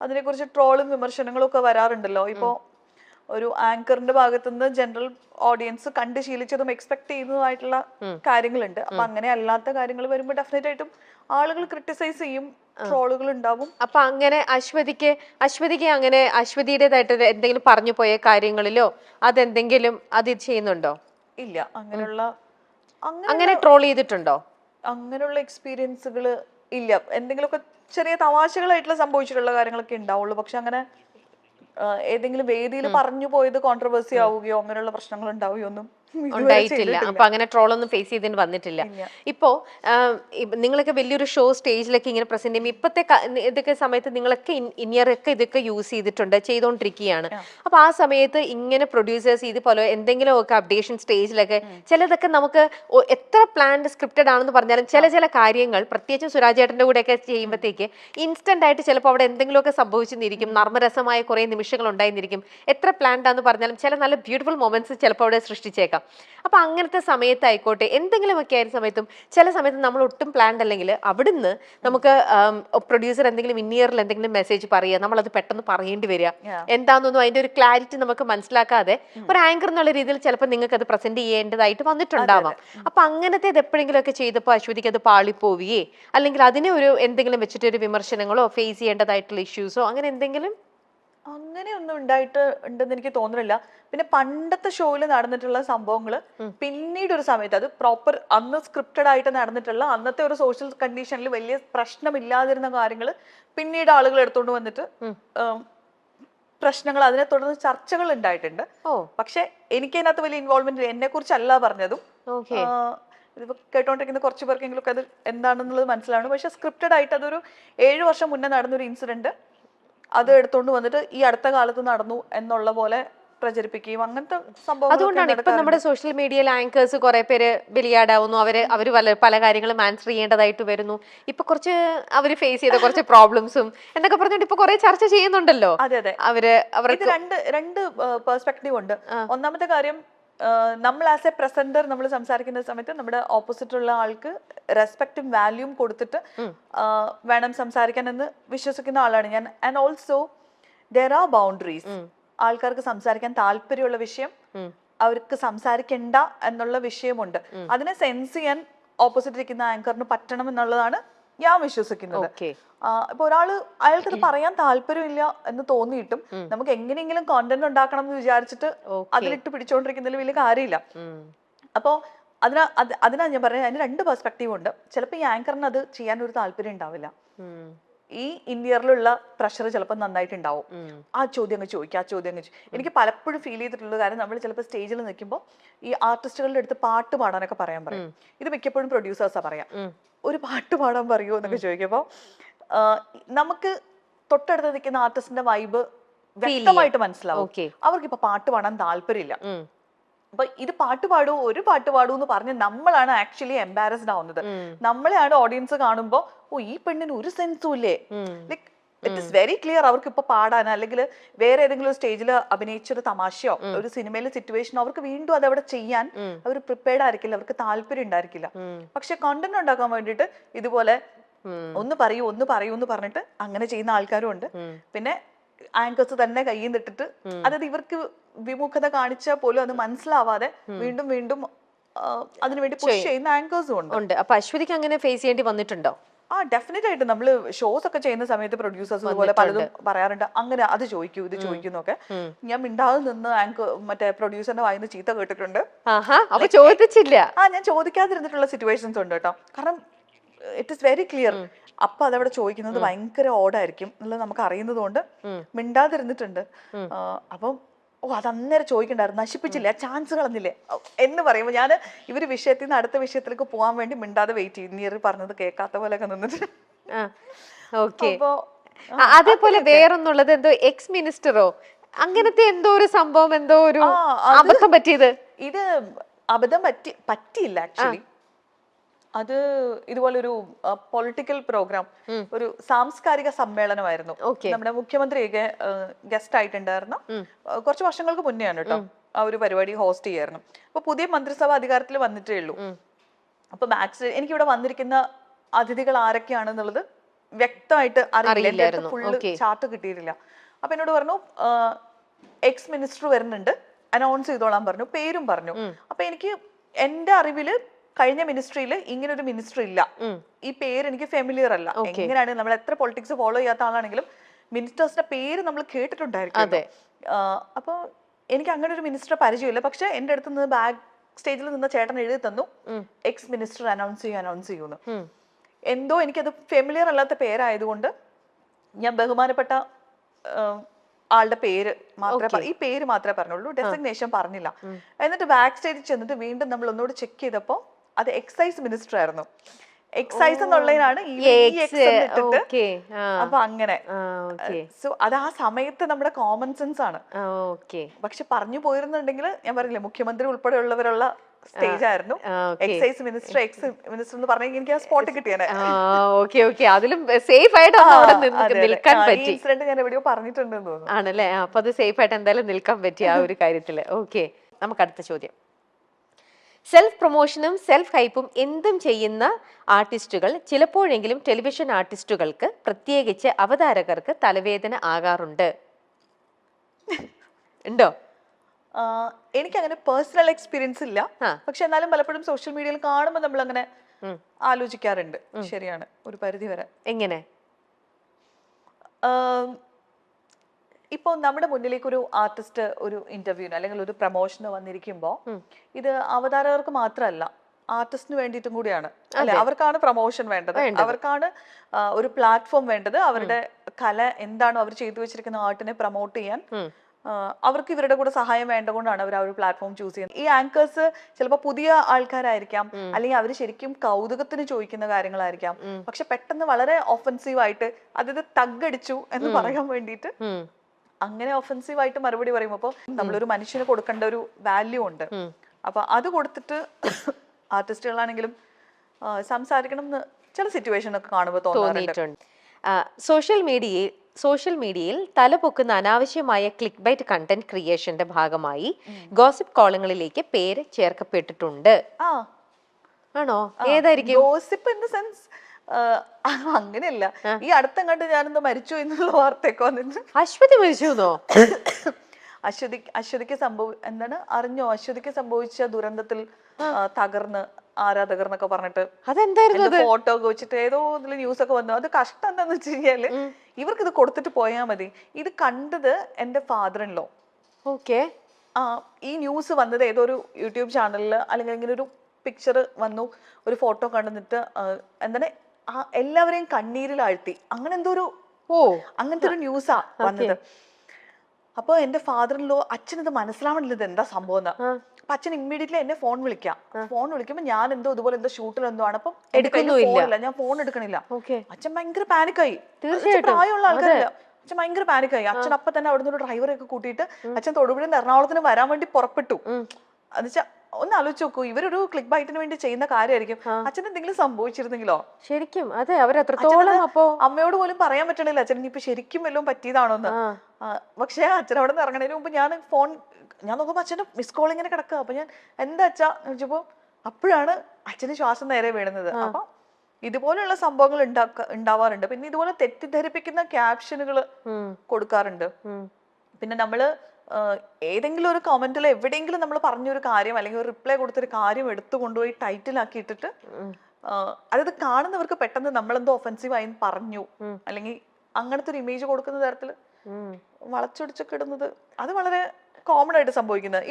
അതിനെക്കുറിച്ച് ട്രോളും വിമർശനങ്ങളും ഒക്കെ വരാറുണ്ടല്ലോ. ഇപ്പോ ഒരു ആങ്കറിന്റെ ഭാഗത്തുനിന്ന് ജനറൽ ഓഡിയൻസ് കണ്ട് ശീലിച്ചതും എക്സ്പെക്ട് ചെയ്യുന്നതായിട്ടുള്ള കാര്യങ്ങളുണ്ട്. അപ്പൊ അങ്ങനെ അല്ലാത്ത കാര്യങ്ങൾ വരുമ്പോൾ ഡെഫിനറ്റ് ആയിട്ടും ആളുകൾ ക്രിട്ടിസൈസ് ചെയ്യും ട്രോളുകൾ ഉണ്ടാവും. അപ്പൊ അങ്ങനെ അശ്വതിക്ക് അശ്വതിക്ക് അങ്ങനെ അശ്വതിയുടേതായിട്ട് എന്തെങ്കിലും പറഞ്ഞു പോയ കാര്യങ്ങളിലോ അതെന്തെങ്കിലും അത് ചെയ്യുന്നുണ്ടോ? ഇല്ല. അങ്ങനെയുള്ള അങ്ങനെ അങ്ങനെ ട്രോൾ ചെയ്തിട്ടുണ്ടോ? അങ്ങനെയുള്ള എക്സ്പീരിയൻസുകൾ ഇല്ല. എന്തെങ്കിലുമൊക്കെ ചെറിയ തമാശകളായിട്ടുള്ള സംഭവിച്ചിട്ടുള്ള കാര്യങ്ങളൊക്കെ ഉണ്ടാവുള്ളൂ. പക്ഷെ അങ്ങനെ ഏതെങ്കിലും വേദിയിൽ പറഞ്ഞു പോയത് കോൺട്രവേഴ്സി ആവുകയോ അങ്ങനെയുള്ള പ്രശ്നങ്ങൾ ഉണ്ടാവുകയോ ഒന്നും ഉണ്ടായിട്ടില്ല. അപ്പൊ അങ്ങനെ ട്രോൾ ഒന്നും ഫേസ് ചെയ്തിന് വന്നിട്ടില്ല ഇപ്പോ നിങ്ങളൊക്കെ വലിയൊരു ഷോ സ്റ്റേജിലൊക്കെ ഇങ്ങനെ പ്രസന്റ് ചെയ്യുമ്പോൾ ഇപ്പത്തെ ഇതൊക്കെ സമയത്ത് നിങ്ങളൊക്കെ ഇനിയർ ഒക്കെ ഇതൊക്കെ യൂസ് ചെയ്തിട്ടുണ്ട് ചെയ്തുകൊണ്ടിരിക്കുകയാണ് അപ്പൊ ആ സമയത്ത് ഇങ്ങനെ പ്രൊഡ്യൂസേഴ്സ് ഇതുപോലെ എന്തെങ്കിലും ഒക്കെ അപ്ഡേഷൻ സ്റ്റേജിലൊക്കെ ചിലതൊക്കെ നമുക്ക് എത്ര പ്ലാൻഡ് സ്ക്രിപ്റ്റഡ് ആണെന്ന് പറഞ്ഞാലും ചില ചില കാര്യങ്ങൾ പ്രത്യേകിച്ചും സുരാജേട്ടന്റെ കൂടെ ഒക്കെ ചെയ്യുമ്പോഴത്തേക്ക് ഇൻസ്റ്റന്റ് ആയിട്ട് ചിലപ്പോൾ അവിടെ എന്തെങ്കിലുമൊക്കെ സംഭവിച്ചെന്നിരിക്കും നർമ്മരസമായ കുറെ നിമിഷങ്ങൾ ഉണ്ടായിരുന്നിരിക്കും എത്ര പ്ലാൻഡ് ആണെന്ന് പറഞ്ഞാലും ചില നല്ല ബ്യൂട്ടിഫുൾ മൊമെന്റ്സ് ചിലപ്പോൾ അവിടെ സൃഷ്ടിച്ചേക്കാം. അപ്പൊ അങ്ങനത്തെ സമയത്തായിക്കോട്ടെ എന്തെങ്കിലുമൊക്കെ ആയിരുന്ന സമയത്തും ചില സമയത്ത് നമ്മൾ ഒട്ടും പ്ലാൻഡ് അല്ലെങ്കിൽ അവിടുന്ന് നമുക്ക് പ്രൊഡ്യൂസർ എന്തെങ്കിലും ഇന്നിയറിൽ എന്തെങ്കിലും മെസ്സേജ് പറയുക നമ്മളത് പെട്ടെന്ന് പറയേണ്ടി വരിക. എന്താണെന്നൊന്നും അതിന്റെ ഒരു ക്ലാരിറ്റി നമുക്ക് മനസ്സിലാക്കാതെ ഒരു ആങ്കർ എന്നുള്ള രീതിയിൽ ചിലപ്പോൾ നിങ്ങൾക്ക് അത് പ്രസന്റ് ചെയ്യേണ്ടതായിട്ട് വന്നിട്ടുണ്ടാവാം. അപ്പൊ അങ്ങനത്തെ ഇത് എപ്പോഴെങ്കിലും ഒക്കെ ചെയ്തപ്പോൾ അശ്വതിക്ക് അത് പാളിപ്പോവിയേ അല്ലെങ്കിൽ അതിനെ ഒരു എന്തെങ്കിലും വെച്ചിട്ട് ഒരു വിമർശനങ്ങളോ ഫേസ് ചെയ്യേണ്ടതായിട്ടുള്ള ഇഷ്യൂസോ അങ്ങനെ എന്തെങ്കിലും? അങ്ങനെയൊന്നും ഉണ്ടായിട്ട് ഉണ്ടെന്ന് എനിക്ക് തോന്നുന്നില്ല പിന്നെ പണ്ടത്തെ ഷോയിൽ നടന്നിട്ടുള്ള സംഭവങ്ങൾ പിന്നീട് ഒരു സമയത്ത് അത് പ്രോപ്പർ അന്ന് സ്ക്രിപ്റ്റഡ് ആയിട്ട് നടന്നിട്ടുള്ള അന്നത്തെ ഒരു സോഷ്യൽ കണ്ടീഷനിൽ വലിയ പ്രശ്നമില്ലാതിരുന്ന കാര്യങ്ങൾ പിന്നീട് ആളുകൾ എടുത്തുകൊണ്ട് വന്നിട്ട് പ്രശ്നങ്ങൾ അതിനെ തുടർന്ന് ചർച്ചകൾ ഉണ്ടായിട്ടുണ്ട്. പക്ഷെ എനിക്ക് അതിനകത്ത് വലിയ ഇൻവോൾവ്മെന്റ് എന്നെ കുറിച്ചല്ല പറഞ്ഞതും. കേട്ടോണ്ടിരിക്കുന്ന കുറച്ച് പേർക്കെങ്കിലും ഒക്കെ അത് എന്താണെന്നുള്ളത് മനസ്സിലാണ് പക്ഷെ സ്ക്രിപ്റ്റഡ് ആയിട്ട് അതൊരു ഏഴു വർഷം മുന്നേ നടന്നൊരു ഇൻസിഡന്റ് അത് എടുത്തോണ്ട് വന്നിട്ട് ഈ അടുത്ത കാലത്ത് നടന്നു എന്നുള്ള പോലെ പ്രചരിപ്പിക്കുകയും അങ്ങനത്തെ സംഭവം അതുകൊണ്ടാണ് ഇപ്പൊ നമ്മുടെ സോഷ്യൽ മീഡിയയിൽ ആങ്കേഴ്സ് കുറെ പേര് ബലിയാടാവുന്നു. അവർ അവർ പല പല കാര്യങ്ങളും ആൻസർ ചെയ്യേണ്ടതായിട്ട് വരുന്നു. ഇപ്പൊ കുറച്ച് അവർ ഫേസ് ചെയ്ത കുറച്ച് പ്രോബ്ലംസും എന്നൊക്കെ പറഞ്ഞിട്ട് ഇപ്പൊ കുറെ ചർച്ച ചെയ്യുന്നുണ്ടല്ലോ. അതെ അതെ. അവർ അവർ അവർക്ക് രണ്ട് രണ്ട് പെർസ്പെക്റ്റീവ് ഉണ്ട്. ഒന്നാമത്തെ കാര്യം നമ്മൾ ആസ് എ പ്രസന്റർ നമ്മൾ സംസാരിക്കുന്ന സമയത്ത് നമ്മുടെ ഓപ്പോസിറ്റുള്ള ആൾക്ക് റെസ്പെക്റ്റും വാല്യൂം കൊടുത്തിട്ട് വേണം സംസാരിക്കാൻ എന്ന് വിശ്വസിക്കുന്ന ആളാണ് ഞാൻ. And also there are boundaries ആൾക്കാർക്ക് സംസാരിക്കാൻ താല്പര്യമുള്ള വിഷയം അവർക്ക് സംസാരിക്കണ്ട എന്നുള്ള വിഷയമുണ്ട്. അതിനെ സെൻസ് ചെയ്യാൻ ഓപ്പോസിറ്റ് ഇരിക്കുന്ന ആങ്കറിന് പറ്റണം എന്നുള്ളതാണ് ഞാൻ വിശ്വസിക്കുന്നത്. ഇപ്പൊ ഒരാൾ അയാൾക്കത് പറയാൻ താല്പര്യമില്ല എന്ന് തോന്നിയിട്ടും നമുക്ക് എങ്ങനെയെങ്കിലും കോണ്ടന്റ് ഉണ്ടാക്കണം എന്ന് വിചാരിച്ചിട്ട്. അതിലിട്ട് പിടിച്ചോണ്ടിരിക്കുന്നതിൽ വലിയ കാര്യമില്ല. അപ്പോ അതിനാ അത് അതിനാ ഞാൻ പറഞ്ഞത് അതിന് രണ്ട് പെർസ്പെക്റ്റീവ് ഉണ്ട്. ചിലപ്പോൾ ഈ ആങ്കറിന് അത് ചെയ്യാൻ ഒരു താല്പര്യം ഉണ്ടാവില്ല. ഈ ഇന്ത്യറിലുള്ള പ്രഷർ ചിലപ്പോൾ നന്നായിട്ടുണ്ടാവും. ആ ചോദ്യം അങ്ങ് ചോദിക്കുക ആ ചോദ്യം അങ്ങ് എനിക്ക് പലപ്പോഴും ഫീൽ ചെയ്തിട്ടുള്ളത് കാരണം നമ്മൾ ചിലപ്പോൾ സ്റ്റേജിൽ നിൽക്കുമ്പോൾ ഈ ആർട്ടിസ്റ്റുകളുടെ അടുത്ത് പാട്ട് പാടാനൊക്കെ പറയാൻ പറയും. ഇത് മിക്കപ്പോഴും പ്രൊഡ്യൂസേഴ്സാ പറയാം. ഒരു പാട്ട് പാടാൻ പറയുമോ എന്നൊക്കെ ചോദിക്കുമ്പോൾ നമുക്ക് തൊട്ടടുത്ത് നിൽക്കുന്ന ആർട്ടിസ്റ്റിന്റെ വൈബ് വ്യക്തമായിട്ട് മനസ്സിലാവും. അവർക്ക് ഇപ്പൊ പാട്ട് പാടാൻ താല്പര്യമില്ല. അപ്പൊ ഇത് പാട്ട് പാടൂ ഒരു പാട്ട് പാടൂ എന്ന് പറഞ്ഞ് നമ്മളാണ് ആക്ച്വലി എംബാരസ്ഡ് ആവുന്നത്. നമ്മളെയാണ് ഓഡിയൻസ് കാണുമ്പോ ഓ ഈ പെണ്ണിന് ഒരു സെൻസും ഇല്ലേ? Like it is very clear അവർക്ക് ഇപ്പൊ പാടാൻ അല്ലെങ്കിൽ വേറെ ഏതെങ്കിലും സ്റ്റേജിൽ അഭിനയിച്ചൊരു തമാശയോ ഒരു സിനിമയിലെ സിറ്റുവേഷൻ അവർക്ക് വീണ്ടും അത് അവിടെ ചെയ്യാൻ അവർ പ്രിപ്പയർഡ് ആയിരിക്കില്ല അവർക്ക് താല്പര്യം ഉണ്ടായിരിക്കില്ല. പക്ഷെ കണ്ടന്റ് ഉണ്ടാക്കാൻ വേണ്ടിയിട്ട് ഇതുപോലെ ഒന്ന് പറയൂ ഒന്ന് പറയൂ എന്ന് പറഞ്ഞിട്ട് അങ്ങനെ ചെയ്യുന്ന ആൾക്കാരും ഉണ്ട്. പിന്നെ ആങ്കേഴ്സ് തന്നെ കയ്യിൽ നിട്ടിട്ട് അതായത് ഇവർക്ക് വിമുഖത കാണിച്ചാൽ പോലും അത് മനസ്സിലാവാതെ വീണ്ടും വീണ്ടും അതിനുവേണ്ടി പുഷ് ചെയ്യുന്ന ആങ്കേഴ്സും ഉണ്ട്. ഉണ്ട്. അപ്പൊ അശ്വതിക്ക് അങ്ങനെ ഫേസ് ചെയ്യേണ്ടി വന്നിട്ടുണ്ടോ? ആ ഡെഫിനറ്റ് ആയിട്ട് നമ്മൾ ഷോസ് ഒക്കെ ചെയ്യുന്ന സമയത്ത് പ്രൊഡ്യൂസേഴ്സ് ഇതുപോലെ പലതും പറയാറുണ്ട്. അങ്ങനെ അത് ചോദിക്കൂ ഇത് ചോദിക്കുന്നൊക്കെ. ഞാൻ മിണ്ടാതെ നിന്ന് ആങ്കർ മറ്റേ പ്രൊഡ്യൂസറിന്റെ വായിന്ന് ചീത്ത കേട്ടിട്ടുണ്ട്. ചോദിച്ചില്ല. ആ ഞാൻ ചോദിക്കാതിരുന്നിട്ടുള്ള സിറ്റുവേഷൻസ് ഉണ്ട് കേട്ടോ. കാരണം ഇറ്റ് ഇസ് വെരി ക്ലിയർ അപ്പൊ അതവിടെ ചോദിക്കുന്നത് ഭയങ്കര ഓടായിരിക്കും. എന്നുള്ളത് നമുക്ക് അറിയുന്നത് കൊണ്ട് മിണ്ടാതിരുന്നിട്ടുണ്ട്. അപ്പം ഓ അത് അന്നേരം ചോദിക്കണ്ടായിരുന്നു ആ ചാൻസ് കളഞ്ഞില്ലേ എന്ന് പറയുമ്പോൾ ഞാൻ ഇവർ വിഷയത്തിൽ നിന്ന് അടുത്ത വിഷയത്തിലേക്ക് പോകാൻ വേണ്ടി മിണ്ടാതെ വെയിറ്റ് ചെയ്യും നീർ പറഞ്ഞത് കേൾക്കാത്ത പോലെയൊക്കെ നിന്നിട്ട്. ഓക്കെ. അതേപോലെ വേറൊന്നുള്ളത് എന്തോ എക്സ് മിനിസ്റ്ററോ അങ്ങനത്തെ എന്തോ ഒരു സംഭവം എന്തോ ഒരു അബദ്ധം പറ്റിയത്? ഇത് അബദ്ധം പറ്റി പറ്റിയില്ല ആക്ച്വലി അത് ഇതുപോലൊരു പൊളിറ്റിക്കൽ പ്രോഗ്രാം ഒരു സാംസ്കാരിക സമ്മേളനമായിരുന്നു. നമ്മുടെ മുഖ്യമന്ത്രിയൊക്കെ ഗസ്റ്റ് ആയിട്ടുണ്ടായിരുന്നു. കുറച്ച് വർഷങ്ങൾക്ക് മുന്നെയാണ് കേട്ടോ ആ ഒരു പരിപാടി ഹോസ്റ്റ് ചെയ്യായിരുന്നു. അപ്പൊ പുതിയ മന്ത്രിസഭ അധികാരത്തിൽ വന്നിട്ടേ ഉള്ളൂ. അപ്പൊ ബാക്ക് എനിക്ക് ഇവിടെ വന്നിരിക്കുന്ന അതിഥികൾ ആരൊക്കെയാണെന്നുള്ളത് വ്യക്തമായിട്ട് അറിയില്ല. ഫുള്ള് ചാർട്ട് കിട്ടിയിട്ടില്ല. അപ്പൊ എന്നോട് പറഞ്ഞു എക്സ് മിനിസ്റ്റർ വരുന്നുണ്ട്. അനൗൺസ് ചെയ്തോളാൻ പറഞ്ഞു. പേരും പറഞ്ഞു. അപ്പൊ എനിക്ക് എന്റെ അറിവിൽ കഴിഞ്ഞ മിനിസ്ട്രിയിൽ ഇങ്ങനെ ഒരു മിനിസ്ട്രി ഇല്ല. ഈ പേര് എനിക്ക് ഫെമിലിയർ അല്ല. എങ്ങനെയാണ് നമ്മൾ എത്ര പൊളിറ്റിക്സ് ഫോളോ ചെയ്യാത്ത ആളാണെങ്കിലും മിനിസ്റ്റേഴ്സിന്റെ പേര് നമ്മൾ കേട്ടിട്ടുണ്ടായിരിക്കും. അതെ. അപ്പൊ എനിക്ക് അങ്ങനെ ഒരു മിനിസ്റ്റർ പരിചയമില്ല പക്ഷെ എന്റെ അടുത്ത് നിന്ന് ബാക്ക് സ്റ്റേജിൽ നിന്ന് ചേട്ടൻ എഴുതി തന്നു. എക്സ് മിനിസ്റ്റർ അനൗൺസ് ചെയ്യും അനൗൺസ് ചെയ്യുന്നു. എന്തോ എനിക്കത് ഫെമിലിയർ അല്ലാത്ത പേരായതുകൊണ്ട് ഞാൻ ബഹുമാനപ്പെട്ട ആളുടെ പേര് മാത്രമേ ഈ പേര് മാത്രമേ പറഞ്ഞുള്ളൂ. ഡെസിഗ്നേഷൻ പറഞ്ഞില്ല. എന്നിട്ട് ബാക്ക് സ്റ്റേജിൽ ചെന്നിട്ട് വീണ്ടും നമ്മൾ ഒന്നുകൂടി ചെക്ക് ചെയ്തപ്പോ അത് എക്സൈസ് മിനിസ്റ്റർ ആയിരുന്നു. എക്സൈസ് എന്നുള്ളതിനാണ് ഇട്ടിട്ട് അപ്പൊ അങ്ങനെ. സോ അത് ആ സമയത്ത് നമ്മുടെ കോമൺ സെൻസ് ആണ്. പക്ഷെ പറഞ്ഞു പോയിരുന്നുണ്ടെങ്കിൽ ഞാൻ പറഞ്ഞില്ലേ മുഖ്യമന്ത്രി ഉൾപ്പെടെയുള്ളവരുള്ള സ്റ്റേജ് ആയിരുന്നു. എക്സൈസ് മിനിസ്റ്റർ എക്സ് മിനിസ്റ്റർ എന്ന് പറഞ്ഞെങ്കിൽ എനിക്ക് ആ സ്പോട്ട് ഓക്കെ ഓക്കെ അതിലും സേഫ് ആയിട്ട് നിൽക്കാൻ പറ്റി. ഇൻസിഡന്റ് ഞാൻ എവിടെയോ പറഞ്ഞിട്ടുണ്ടെന്ന് തോന്നുന്നു. ആണല്ലേ? അപ്പൊ അത് സേഫ് ആയിട്ട് എന്തായാലും നിൽക്കാൻ പറ്റി ആ ഒരു കാര്യത്തിൽ. ഓക്കെ നമുക്ക് അടുത്ത ചോദ്യം. സെൽഫ് പ്രൊമോഷനും സെൽഫ് ഹൈപ്പും എന്തും ചെയ്യുന്ന ആർട്ടിസ്റ്റുകൾ ചിലപ്പോഴെങ്കിലും ടെലിവിഷൻ ആർട്ടിസ്റ്റുകൾക്ക് പ്രത്യേകിച്ച് അവതാരകർക്ക് തലവേദന ആകാറുണ്ട്. ഉണ്ടോ? എനിക്ക് അങ്ങനെ പേഴ്സണൽ എക്സ്പീരിയൻസ് ഇല്ല. പക്ഷെ എന്നാലും പലപ്പോഴും സോഷ്യൽ മീഡിയയിൽ കാണുമ്പോൾ നമ്മൾ അങ്ങനെ ആലോചിക്കാറുണ്ട്. ശരിയാണ്. ഒരു പരിധി വരെ എങ്ങനെ ആം, ഇപ്പൊ നമ്മുടെ മുന്നിലേക്ക് ഒരു ആർട്ടിസ്റ്റ് ഒരു ഇന്റർവ്യൂവിന് അല്ലെങ്കിൽ ഒരു പ്രൊമോഷന് വന്നിരിക്കുമ്പോൾ ഇത് അവതാരകർക്ക് മാത്രമല്ല ആർട്ടിസ്റ്റിന് വേണ്ടിയിട്ടും കൂടിയാണ്. അല്ലെ? അവർക്കാണ് പ്രൊമോഷൻ വേണ്ടത്. അവർക്കാണ് ഒരു പ്ലാറ്റ്ഫോം വേണ്ടത്. അവരുടെ കല എന്താണോ അവർ ചെയ്തു വെച്ചിരിക്കുന്ന ആർട്ടിനെ പ്രൊമോട്ട് ചെയ്യാൻ അവർക്ക് ഇവരുടെ കൂടെ സഹായം വേണ്ട കൊണ്ടാണ് അവർ ആ ഒരു പ്ലാറ്റ്ഫോം ചൂസ് ചെയ്യുന്നത്. ഈ ആങ്കേഴ്സ് ചിലപ്പോൾ പുതിയ ആൾക്കാരായിരിക്കാം. അല്ലെങ്കിൽ അവർ ശരിക്കും കൗതുകത്തിന് ചോദിക്കുന്ന കാര്യങ്ങളായിരിക്കാം. പക്ഷെ പെട്ടെന്ന് വളരെ ഒഫൻസീവ് ആയിട്ട് അതായത് തഗ്ഗടിച്ചു എന്ന് പറയാൻ വേണ്ടിയിട്ട്. അങ്ങനെ ഒഫൻസീവ് ആയിട്ട് മറുപടി പറയും അപ്പോൾ നമ്മളൊരു മനുഷ്യന് കൊടുക്കേണ്ട ഒരു വാല്യൂ ഉണ്ട്. അപ്പൊ അത് കൊടുത്തിട്ട് ആർട്ടിസ്റ്റുകളാണെങ്കിലും സംസാരിക്കണം എന്ന് ചില സിറ്റുവേഷൻ ഒക്കെ കാണുമ്പോൾ തോന്നിയിട്ടുണ്ട്. സോഷ്യൽ മീഡിയയിൽ സോഷ്യൽ മീഡിയയിൽ തലപൊക്കുന്ന അനാവശ്യമായ ക്ലിക്ക് ബൈറ്റ് കണ്ടന്റ് ക്രിയേഷന്റെ ഭാഗമായി ഗോസിപ്പ് കോളങ്ങളിലേക്ക് പേര് ചേർക്കപ്പെട്ടിട്ടുണ്ട്. ആണോ? ഏതായിരിക്കും? ഗോസിപ്പ് ഇൻ ദ സെൻസ് അങ്ങനെയല്ല. ഈ അടുത്തങ്ങാണ്ട് ഞാനെന്തോ മരിച്ചു എന്നുള്ള വാർത്തയൊക്കെ വന്നിട്ട്. അശ്വതി മരിച്ചുന്നോ? അശ്വതി അശ്വതിക്ക് സംഭവ എന്താണ്? അറിഞ്ഞോ? അശ്വതിക്ക് സംഭവിച്ച ദുരന്തത്തിൽ തകർന്ന് ആരാധകർ എന്നൊക്കെ പറഞ്ഞിട്ട്. അതെന്തായിരുന്നു ഫോട്ടോ ഒക്കെ വെച്ചിട്ട് ഏതോ ഇതിൽ ന്യൂസ് ഒക്കെ വന്നു. അത് കഷ്ടം എന്താന്ന് വെച്ച് കഴിഞ്ഞാൽ ഇവർക്ക് ഇത് കൊടുത്തിട്ട് പോയാൽ മതി. ഇത് കണ്ടത് എന്റെ ഫാദർ ഇൻ ലോ ഓക്കെ. ആ ഈ ന്യൂസ് വന്നത് ഏതോ ഒരു യൂട്യൂബ് ചാനലിൽ അല്ലെങ്കിൽ ഇങ്ങനെ ഒരു പിക്ചർ വന്നു. ഒരു ഫോട്ടോ ആ, എന്താണ്? എല്ലാവരെയും കണ്ണീരിൽ ആഴ്ത്തി അങ്ങനെ എന്തോ ഒരു ഓ. അങ്ങനത്തെ ഒരു ന്യൂസാ വന്നത്. അപ്പൊ എന്റെ ഫാദർ ലോ അച്ഛൻ ഇത് മനസ്സിലാവണില്ല ഇത് എന്താ സംഭവം എന്ന്. അപ്പൊ അച്ഛൻ ഇമ്മീഡിയറ്റ്ലി എന്നെ ഫോൺ വിളിക്കാം. ഫോൺ വിളിക്കുമ്പോ ഞാൻ എന്തോ ഇതുപോലെ എന്തോ ഷൂട്ടിൽ എന്തോ ആണ്. അപ്പം ഇല്ല. ഞാൻ ഫോൺ എടുക്കണില്ല. അച്ഛൻ ഭയങ്കര പാനിക്കായി തീർച്ചയായിട്ടും. പ്രായമുള്ള ആൾക്കാരില്ല. അച്ഛൻ ഭയങ്കര പാനിക്കായി അച്ഛൻ അപ്പൊ തന്നെ അവിടുന്ന് ഒരു ഡ്രൈവറെ ഒക്കെ കൂട്ടിയിട്ട് അച്ഛൻ തൊടുപുഴയിൽ നിന്ന് എറണാകുളത്തിന് വരാൻ വേണ്ടി പുറപ്പെട്ടു. എന്നുവെച്ചാ ഒന്ന് ആലോചിച്ച് നോക്കൂ. ഇവരൊരു ക്ലിക്ക് ബൈറ്റിന് വേണ്ടി ചെയ്യുന്ന കാര്യമായിരിക്കും. അച്ഛൻ എന്തെങ്കിലും സംഭവിച്ചിരുന്നെങ്കിലോ? ശരിക്കും. അതെ അവരെത്രത്തോളം അപ്പോ അമ്മയോട് പോലും പറയാൻ പറ്റണില്ല. അച്ഛൻ ഇപ്പൊ ശരിക്കും വല്ലതും പറ്റിയതാണോന്ന്. എന്ന് പക്ഷെ അച്ഛൻ അവിടെ നിന്ന് ഇറങ്ങണതിന് മുമ്പ് ഞാൻ ഫോൺ ഞാൻ നോക്കുമ്പോ അച്ഛന്റെ മിസ് കോൾ ഇങ്ങനെ കിടക്കുക അപ്പൊ ഞാൻ എന്താ അച്ഛാ? ചോദിച്ചപ്പോ അപ്പോഴാണ് അച്ഛന് ശ്വാസം നേരെ വീഴുന്നത് അപ്പൊ ഇതുപോലുള്ള സംഭവങ്ങൾ ഉണ്ടാക്ക ഉണ്ടാവാറുണ്ട്. പിന്നെ ഇതുപോലെ തെറ്റിദ്ധരിപ്പിക്കുന്ന ക്യാപ്ഷനുകൾ കൊടുക്കാറുണ്ട്. പിന്നെ നമ്മൾ ഏതെങ്കിലും ഒരു കമന്റിൽ എവിടെയെങ്കിലും നമ്മൾ പറഞ്ഞൊരു കാര്യം അല്ലെങ്കിൽ ഒരു റിപ്ലൈ കൊടുത്തൊരു കാര്യം എടുത്തു കൊണ്ടുപോയി ടൈറ്റിൽ ആക്കി ഇട്ടിട്ട് അതായത് കാണുന്നവർക്ക് പെട്ടെന്ന് നമ്മളെന്തോ ഒഫൻസീവ് ആയി പറഞ്ഞു. അല്ലെങ്കിൽ അങ്ങനത്തെ ഒരു ഇമേജ് കൊടുക്കുന്ന തരത്തിൽ. വളച്ചൊടിച്ചൊക്കെ ഇടുന്നത് അത് വളരെ കോമൺ ആയിട്ട് സംഭവിക്കുന്നത്